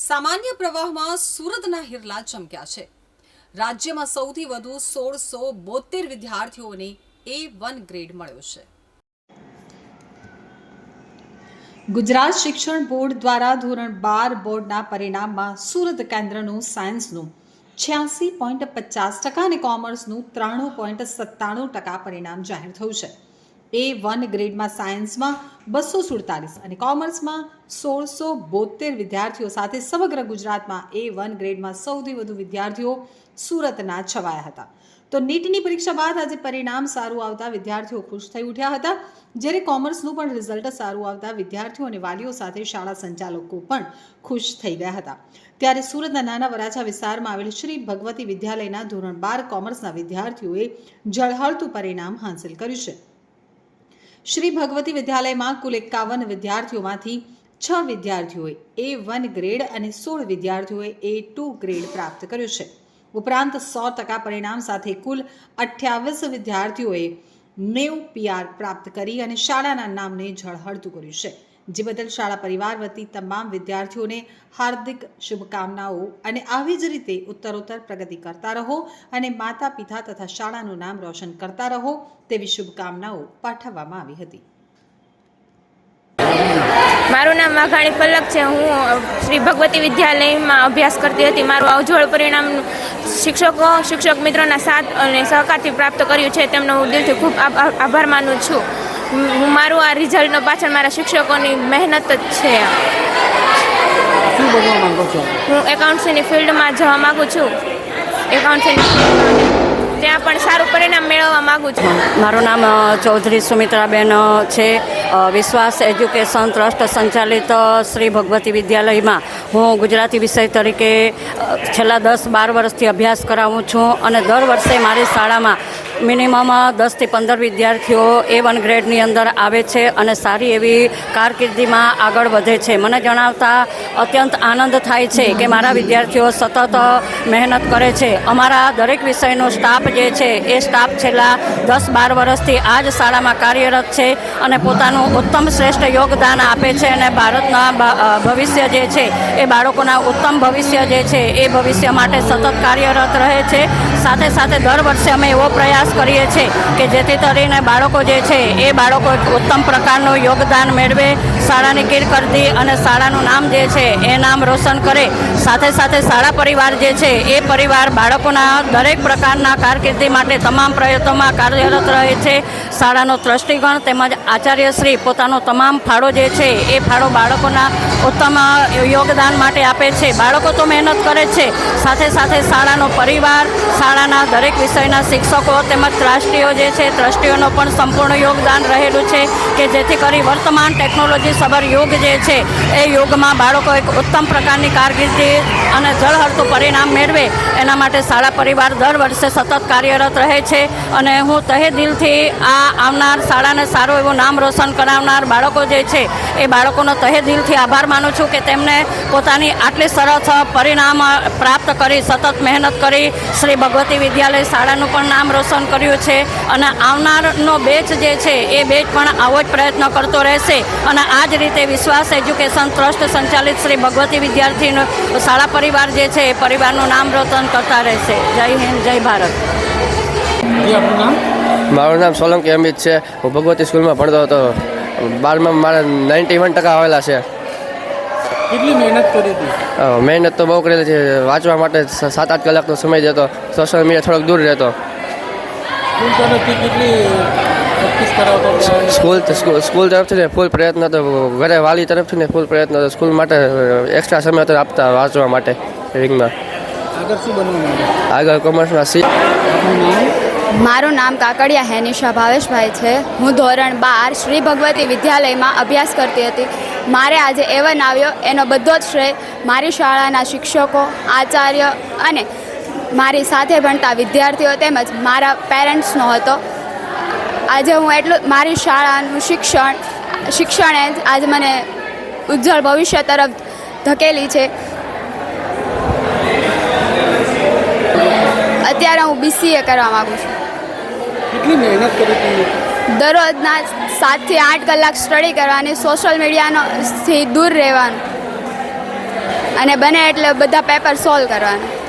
સામાન્ય પ્રવાહમાં સુરતના હિરલા ચમક્યા છે. રાજ્યમાં સૌથી વધુ સોળસો બોતેર વિદ્યાર્થીઓને એ વન ગ્રેડ મળ્યો છે. ગુજરાત શિક્ષણ બોર્ડ દ્વારા ધોરણ બાર બોર્ડના પરિણામમાં સુરત કેન્દ્રનું સાયન્સનું છ્યાસી પોઈન્ટ પચાસ ટકા અને કોમર્સનું ત્રાણું પોઈન્ટ સત્તાણું ટકા પરિણામ જાહેર થયું છે. એ વન ગ્રેડમાં સાયન્સમાં બસો સુડતાલીસ અને કોમર્સમાં સોળસો બોતેર વિદ્યાર્થીઓ સાથે સમગ્ર ગુજરાતમાં એ વન ગ્રેડમાં સૌથી વધુ વિદ્યાર્થીઓ સુરતના છવાયા હતા. તો નીટની પરીક્ષા બાદ આજે પરિણામ સારું આવતા વિદ્યાર્થીઓ ખુશ થઈ ઉઠ્યા હતા. જ્યારે કોમર્સનું પણ રિઝલ્ટ સારું આવતા વિદ્યાર્થીઓ અને વાલીઓ સાથે શાળા સંચાલકો પણ ખુશ થઈ ગયા હતા. ત્યારે સુરતના નાના વરાછા વિસ્તારમાં આવેલ શ્રી ભગવતી વિદ્યાલયના ધોરણ બાર કોમર્સના વિદ્યાર્થીઓએ ઝળહળતું પરિણામ હાંસલ કર્યું છે. શ્રી ભગવતી વિદ્યાલયમાં કુલ એકાવન વિદ્યાર્થીઓમાંથી છ વિદ્યાર્થીઓએ એ વન ગ્રેડ અને સોળ વિદ્યાર્થીઓએ એ ટુ ગ્રેડ પ્રાપ્ત કર્યો છે. ઉપરાંત સો ટકા પરિણામ સાથે કુલ અઠ્યાવીસ વિદ્યાર્થીઓએ નેવ પીઆર પ્રાપ્ત કરી અને શાળાના નામને ઝળહળતું કર્યું છે. જે બદલ શાળા પરિવાર વતી તમામ વિદ્યાર્થીઓને હાર્દિક શુભકામનાઓ અને આવી જ રીતે ઉત્તરોત્તર પ્રગતિ કરતા રહો અને માતા પિતા તથા શાળાનું નામ રોશન કરતા રહો તેવી શુભકામનાઓ પાઠવવામાં આવી હતી. મારું નામ વાઘાણી પલક છે. હું શ્રી ભગવતી વિદ્યાલયમાં અભ્યાસ કરતી હતી. મારું ઉજ્જવળ પરિણામ શિક્ષકો, શિક્ષક મિત્રોના સાથ અને સહકારથી પ્રાપ્ત કર્યું છે. તેમનો હું દિલથી ખૂબ આભાર માનું છું. હું મારું આ રિઝલ્ટનો પાછળ મારા શિક્ષકોની મહેનત જ છે. હું એકાઉન્ટ્સની ફિલ્ડમાં જવા માગું છું. એકાઉન્ટ્સની ત્યાં પણ સારું પરિણામ મેળવવા માગું છું. મારું નામ ચૌધરી સુમિત્રાબેન છે. વિશ્વાસ એજ્યુકેશન ટ્રસ્ટ સંચાલિત શ્રી ભગવતી વિદ્યાલયમાં હું ગુજરાતી વિષય તરીકે છેલ્લા દસ બાર વર્ષથી અભ્યાસ કરાવું છું અને દર વર્ષે મારી શાળામાં મિનિમમ દસથી પંદર વિદ્યાર્થીઓ એ વન ગ્રેડની અંદર આવે છે અને સારી એવી કારકિર્દીમાં આગળ વધે છે. મને જણાવતા અત્યંત આનંદ થાય છે કે મારા વિદ્યાર્થીઓ સતત મહેનત કરે છે. અમારા દરેક વિષયનો સ્ટાફ જે છે, એ સ્ટાફ છેલ્લા દસ બાર વર્ષથી આ જ શાળામાં કાર્યરત છે અને પોતાનું ઉત્તમ શ્રેષ્ઠ યોગદાન આપે છે અને ભારતના ભવિષ્ય જે છે, એ બાળકોના ઉત્તમ ભવિષ્ય જે છે, એ ભવિષ્ય માટે સતત કાર્યરત રહે છે. સાથે સાથે દર વર્ષે અમે એવો પ્રયાસ કરીએ છીએ કે જેથી કરીને બાળકો જે છે એ બાળકો ઉત્તમ પ્રકારનું યોગદાન મેળવે, શાળાની કિરકર્દી અને શાળાનું નામ જે છે એ નામ રોશન કરે. સાથે સાથે શાળા પરિવાર જે છે એ પરિવાર બાળકોના દરેક પ્રકારના કારકિર્દી માટે તમામ પ્રયત્નોમાં કાર્યરત રહે છે. શાળાનો ટ્રસ્ટીગણ તેમજ આચાર્યશ્રી પોતાનો તમામ ફાળો જે છે એ ફાળો બાળકોના ઉત્તમ યોગદાન માટે આપે છે. બાળકો તો મહેનત કરે છે. સાથે સાથે શાળાનો પરિવાર, શાળાના દરેક વિષયના શિક્ષકો તેમજ ટ્રસ્ટીઓ જે છે, ટ્રસ્ટીઓનો પણ સંપૂર્ણ યોગદાન રહેલું છે કે જેથી કરી વર્તમાન ટેકનોલોજી સભર યોગ જે છે, એ યોગમાં બાળકો એક ઉત્તમ પ્રકારની કારકિર્દી અને જળહળતું પરિણામ મેળવે. એના માટે શાળા પરિવાર દર વર્ષે સતત કાર્યરત રહે છે અને હું તહે દિલથી આ આવનાર શાળાને સારું એવું નામ રોશન કરાવનાર બાળકો જે છે, એ બાળકોનો તહે દિલથી આભાર માનું છું કે તેમને પોતાની આટલી સરસ પરિણામ પ્રાપ્ત કરી, સતત મહેનત કરી શ્રી ભગવતી વિદ્યાલય શાળાનું પણ નામ રોશન કર્યું છે અને આવનારનો બેચ જે છે એ બેચ પણ આવો જ પ્રયત્ન કરતો રહેશે. અને આ જ રીતે વિશ્વાસ એજ્યુકેશન ટ્રસ્ટ સંચાલિત શ્રી ભગવતી વિદ્યાર્થીનો શાળા પરિવાર જે છે એ પરિવારનું નામ રોશન કરતા રહેશે. જય હિન્દ જય ભારત. જી આપનું નામ? મારું નામ સોલંકી અમિત છે. હું ભગવતી સ્કૂલમાં ભણતો હતો. બારમાં મારા નાઇન્ટી વન ટકા આવેલા છે. કેટલી મહેનત કરી હતી? મહેનત તો બહુ કરેલી છે. વાંચવા માટે સાત આઠ કલાકનો સમય જતો સોશિયલ મીડિયા થોડોક દૂર રહેતો. સ્કૂલ તરફથી કેટલી? સ્કૂલ સ્કૂલ તરફથી ને ફૂલ પ્રયત્ન હતો ઘરે વાલી તરફથી ને ફૂલ પ્રયત્ન હતો સ્કૂલ માટે એક્સ્ટ્રા સમય તો આપતા વાંચવા માટે રિંગમાં આગળ શું બનવા આગળ કોમર્સમાં સી મારું નામ કાકડિયા હેનિશા ભાવેશભાઈ છે. હું ધોરણ બાર શ્રી ભગવતી વિદ્યાલયમાં અભ્યાસ કરતી હતી. મારે આજે એવન આવ્યો. એનો બધો જ શ્રેય મારી શાળાના શિક્ષકો આચાર્ય અને મારી સાથે ભણતા વિદ્યાર્થીઓ તેમજ મારા પેરેન્ટ્સનો હતો. આજે હું એટલું મારી શાળાનું શિક્ષણ શિક્ષણે જ આજે મને ઉજ્જવળ ભવિષ્ય તરફ ધકેલી છે. અત્યારે હું બીસીએ કરવા માગું છું. કેટલી મહેનત કરી દરરોજના સાતથી આઠ કલાક સ્ટડી કરવાની સોશિયલ મીડિયાનો થી દૂર રહેવાનું. અને બને એટલે બધા પેપર સોલ્વ કરવાના.